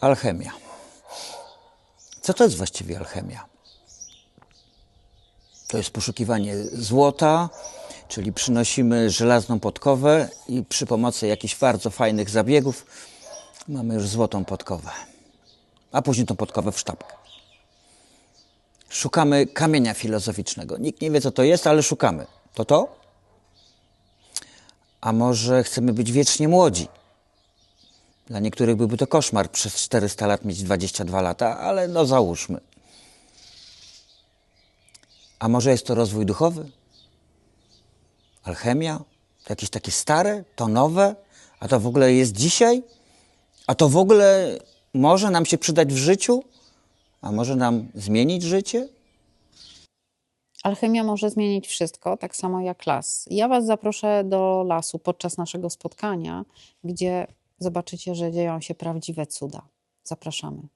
Alchemia. Co to jest właściwie alchemia? To jest poszukiwanie złota, czyli przynosimy żelazną podkowę i przy pomocy jakichś bardzo fajnych zabiegów mamy już złotą podkowę. A później tą podkowę w sztabkę. Szukamy kamienia filozoficznego. Nikt nie wie, co to jest, ale szukamy. To to? A może chcemy być wiecznie młodzi? Dla niektórych byłby to koszmar przez 400 lat mieć 22 lata, ale no załóżmy. A może jest to rozwój duchowy? Alchemia? Jakieś takie stare? To nowe? A to w ogóle jest dzisiaj? A to w ogóle może nam się przydać w życiu? A może nam zmienić życie? Alchemia może zmienić wszystko, tak samo jak las. Ja Was zaproszę do lasu podczas naszego spotkania, gdzie zobaczycie, że dzieją się prawdziwe cuda. Zapraszamy.